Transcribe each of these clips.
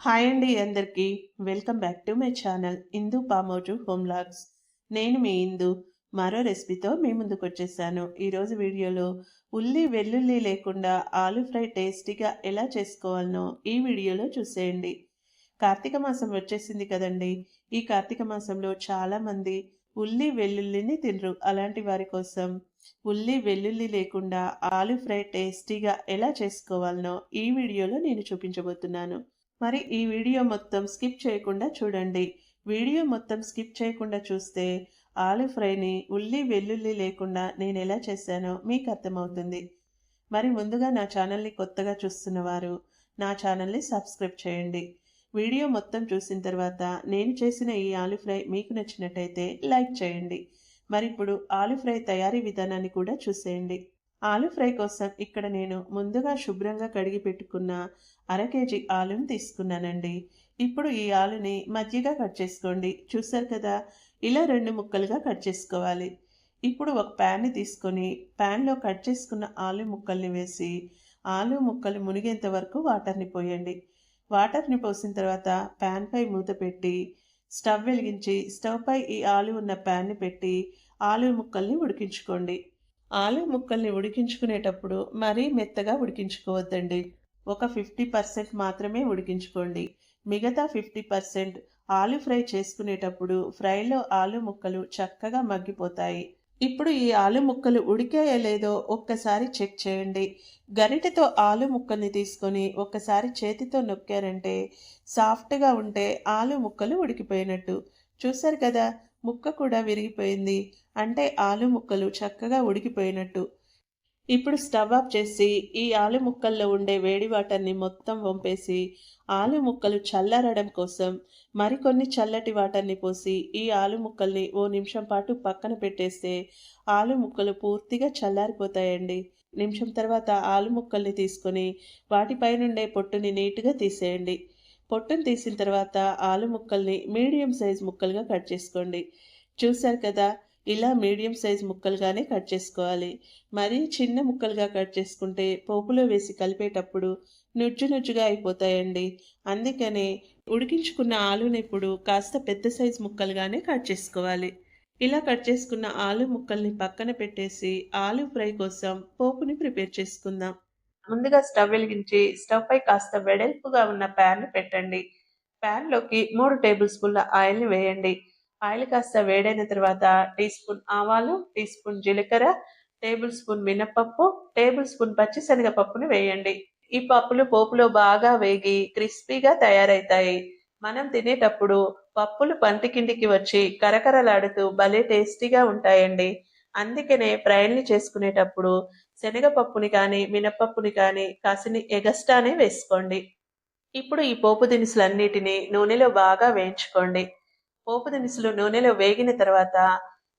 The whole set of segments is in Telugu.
హాయ్ అండి అందరికీ. Welcome back to my channel Indu Pamoju home vlogs. నేను మీ ఇందు మరో రెసిపీతో మీ ముందుకు వచ్చేసాను. ఈరోజు వీడియోలో ఉల్లి వెల్లుల్లి లేకుండా ఆలు ఫ్రై టేస్టీగా ఎలా చేసుకోవాలనో ఈ వీడియోలో చూసేయండి. కార్తీక మాసం వచ్చేసింది కదండి. ఈ కార్తీక మాసంలో చాలామంది ఉల్లి వెల్లుల్లిని తినరు. అలాంటి వారి కోసం ఉల్లి వెల్లుల్లి లేకుండా ఆలు ఫ్రై టేస్టీగా ఎలా చేసుకోవాలనో ఈ వీడియోలో నేను చూపించబోతున్నాను. మరి ఈ వీడియో మొత్తం స్కిప్ చేయకుండా చూడండి. వీడియో మొత్తం స్కిప్ చేయకుండా చూస్తే ఆలు ఫ్రైని ఉల్లి వెల్లుల్లి లేకుండా నేను ఎలా చేశానో మీకు అర్థమవుతుంది. మరి ముందుగా నా ఛానల్ని కొత్తగా చూస్తున్నవారు నా ఛానల్ని సబ్స్క్రైబ్ చేయండి. వీడియో మొత్తం చూసిన తర్వాత నేను చేసిన ఈ ఆలు ఫ్రై మీకు నచ్చినట్టయితే లైక్ చేయండి. మరి ఇప్పుడు ఆలు ఫ్రై తయారీ విధానాన్ని కూడా చూసేయండి. ఆలు ఫ్రై కోసం ఇక్కడ నేను ముందుగా శుభ్రంగా కడిగి పెట్టుకున్న అర కేజీ ఆలుని తీసుకున్నానండి. ఇప్పుడు ఈ ఆలుని మధ్యగా కట్ చేసుకోండి. చూసారు కదా? ఇలా రెండు ముక్కలుగా కట్ చేసుకోవాలి. ఇప్పుడు ఒక ప్యాన్ని తీసుకొని ప్యాన్లో కట్ చేసుకున్న ఆలు ముక్కల్ని వేసి ఆలు ముక్కలు మునిగేంత వరకు వాటర్ని పోయండి. వాటర్ని పోసిన తర్వాత ప్యాన్పై మూత పెట్టి స్టవ్ వెలిగించి స్టవ్ పై ఈ ఆలు ఉన్న ప్యాన్ని పెట్టి ఆలు ముక్కల్ని ఉడికించుకోండి. ఆలు ముక్కల్ని ఉడికించుకునేటప్పుడు మరీ మెత్తగా ఉడికించుకోవద్దండి. ఒక ఫిఫ్టీ పర్సెంట్ మాత్రమే ఉడికించుకోండి. మిగతా ఫిఫ్టీ పర్సెంట్ ఆలు ఫ్రై చేసుకునేటప్పుడు ఫ్రైలో ఆలు ముక్కలు చక్కగా మగ్గిపోతాయి. ఇప్పుడు ఈ ఆలు ముక్కలు ఉడికాయో లేదో ఒక్కసారి చెక్ చేయండి. గరిటెతో ఆలు ముక్కల్ని తీసుకొని ఒక్కసారి చేతితో నొక్కారంటే సాఫ్ట్గా ఉంటే ఆలు ముక్కలు ఉడికిపోయినట్టు. చూశారు కదా? ముక్క కూడా విరిగిపోయింది. అంటే ఆలు ముక్కలు చక్కగా ఉడికిపోయినట్టు. ఇప్పుడు స్టవ్ ఆఫ్ చేసి ఈ ఆలు ముక్కల్లో ఉండే వేడి వాటర్ని మొత్తం వంపేసి ఆలు ముక్కలు చల్లారడం కోసం మరికొన్ని చల్లటి వాటర్ని పోసి ఈ ఆలు ముక్కల్ని ఓ నిమిషం పాటు పక్కన పెట్టేస్తే ఆలు ముక్కలు పూర్తిగా చల్లారిపోతాయండి. నిమిషం తర్వాత ఆలు ముక్కల్ని తీసుకొని వాటిపై నుండే పొట్టుని నీట్గా తీసేయండి. పొట్టం తీసిన తర్వాత ఆలు ముక్కల్ని మీడియం సైజ్ ముక్కలుగా కట్ చేసుకోండి. చూశారు కదా ఇలా మీడియం సైజ్ ముక్కలుగానే కట్ చేసుకోవాలి. మరీ చిన్న ముక్కలుగా కట్ చేసుకుంటే పోపులో వేసి కలిపేటప్పుడు నుజ్జు నుజ్జుగా అయిపోతాయండి. అందుకనే ఉడికించుకున్న ఆలుని ఇప్పుడు కాస్త పెద్ద సైజ్ ముక్కలుగానే కట్ చేసుకోవాలి. ఇలా కట్ చేసుకున్న ఆలు ముక్కల్ని పక్కన పెట్టేసి ఆలు ఫ్రై కోసం పోపుని ప్రిపేర్ చేసుకుందాం. ముందుగా స్టవ్ వెలిగించి స్టవ్ పై కాస్త వెడల్పుగా ఉన్న ప్యాన్ పెట్టండి. ప్యాన్లోకి మూడు టేబుల్ స్పూన్ల ఆయిల్ని వేయండి. ఆయిల్ కాస్త వేడైన తర్వాత టీ స్పూన్ ఆవాలు టీ స్పూన్ జీలకర్ర టేబుల్ స్పూన్ మినపప్పు టేబుల్ స్పూన్ పచ్చిశనగపప్పును వేయండి. ఈ పప్పులు పోపులో బాగా వేగి క్రిస్పీగా తయారవుతాయి మనం తినేటప్పుడు పప్పులు పంటికింటికి వచ్చి కరకరలాడుతూ భలే టేస్టీగా ఉంటాయండి. అందుకనే ఫ్రైల్ని చేసుకునేటప్పుడు శనగపప్పుని కానీ మినపప్పుని కానీ కాసిని ఎగస్టానే వేసుకోండి. ఇప్పుడు ఈ పోపు దినుసులన్నిటినీ నూనెలో బాగా వేయించుకోండి. పోపు దినుసులు నూనెలో వేగిన తర్వాత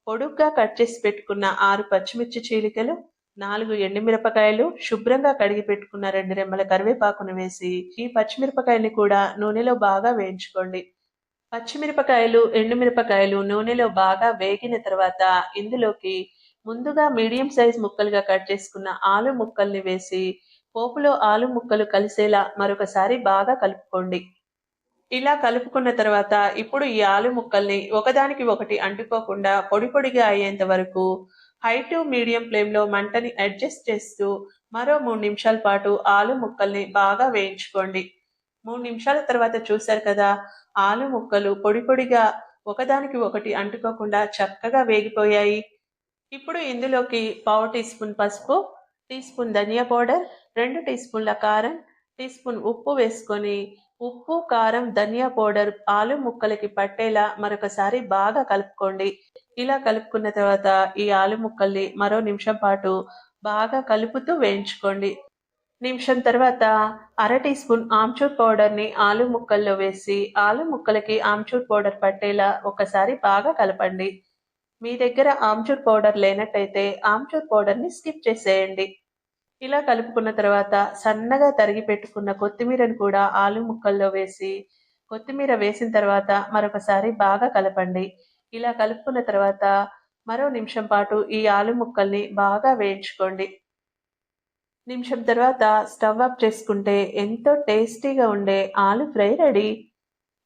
పొడుగ్గా కట్ చేసి పెట్టుకున్న ఆరు పచ్చిమిర్చి చీలికలు నాలుగు ఎండుమిరపకాయలు శుభ్రంగా కడిగి పెట్టుకున్న రెండు రెమ్మల కరివేపాకును వేసి ఈ పచ్చిమిరపకాయని కూడా నూనెలో బాగా వేయించుకోండి. పచ్చిమిరపకాయలు ఎండుమిరపకాయలు నూనెలో బాగా వేగిన తర్వాత ఇందులోకి ముందుగా మీడియం సైజ్ ముక్కలుగా కట్ చేసుకున్న ఆలు ముక్కల్ని వేసి పోపులో ఆలు ముక్కలు కలిసేలా మరొకసారి బాగా కలుపుకోండి. ఇలా కలుపుకున్న తర్వాత ఇప్పుడు ఈ ఆలు ముక్కల్ని ఒకదానికి ఒకటి అంటుకోకుండా పొడి పొడిగా అయ్యేంత వరకు హై టు మీడియం ఫ్లేమ్లో మంటని అడ్జస్ట్ చేస్తూ మరో మూడు నిమిషాల పాటు ఆలు ముక్కల్ని బాగా వేయించుకోండి. మూడు నిమిషాల తర్వాత చూశారు కదా ఆలు ముక్కలు పొడి పొడిగా ఒకదానికి ఒకటి అంటుకోకుండా చక్కగా వేగిపోయాయి. ఇప్పుడు ఇందులోకి పావు టీ స్పూన్ పసుపు టీ స్పూన్ ధనియా పౌడర్ రెండు టీ స్పూన్ల కారం టీ స్పూన్ ఉప్పు వేసుకొని ఉప్పు కారం ధనియా పౌడర్ ఆలు ముక్కలకి పట్టేలా మరొకసారి బాగా కలుపుకోండి. ఇలా కలుపుకున్న తర్వాత ఈ ఆలు ముక్కల్ని మరో నిమిషం పాటు బాగా కలుపుతూ వేయించుకోండి. నిమిషం తర్వాత అర టీ స్పూన్ ఆమ్చూర్ పౌడర్ని ఆలు ముక్కల్లో వేసి ఆలు ముక్కలకి ఆమ్చూర్ పౌడర్ పట్టేలా ఒకసారి బాగా కలపండి. మీ దగ్గర ఆమ్చూర్ పౌడర్ లేనట్టయితే ఆమ్చూర్ పౌడర్ని స్కిప్ చేసేయండి. ఇలా కలుపుకున్న తర్వాత సన్నగా తరిగి పెట్టుకున్న కొత్తిమీరను కూడా ఆలు ముక్కల్లో వేసి కొత్తిమీర వేసిన తర్వాత మరొకసారి బాగా కలపండి. ఇలా కలుపుకున్న తర్వాత మరో నిమిషం పాటు ఈ ఆలు ముక్కల్ని బాగా వేయించుకోండి. నిమిషం తర్వాత స్టవ్ ఆఫ్ చేసుకుంటే ఎంతో టేస్టీగా ఉండే ఆలు ఫ్రై రెడీ.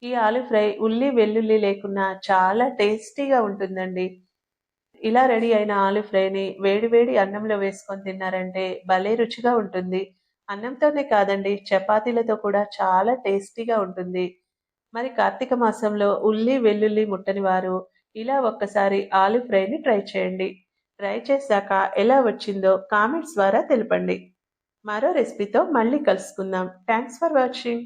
ఈ ఆలు ఫ్రై ఉల్లి వెల్లుల్లి లేకున్నా చాలా టేస్టీగా ఉంటుందండి. ఇలా రెడీ అయిన ఆలు ఫ్రైని వేడి వేడి అన్నంలో వేసుకొని తిన్నారంటే భలే రుచిగా ఉంటుంది. అన్నంతోనే కాదండి చపాతీలతో కూడా చాలా టేస్టీగా ఉంటుంది. మరి కార్తీక మాసంలో ఉల్లి వెల్లుల్లి ముట్టని వారు ఇలా ఒక్కసారి ఆలు ఫ్రైని ట్రై చేయండి. ట్రై చేశాక ఎలా వచ్చిందో కామెంట్స్ ద్వారా తెలపండి. మరో రెసిపీతో మళ్ళీ కలుసుకుందాం. Thanks for watching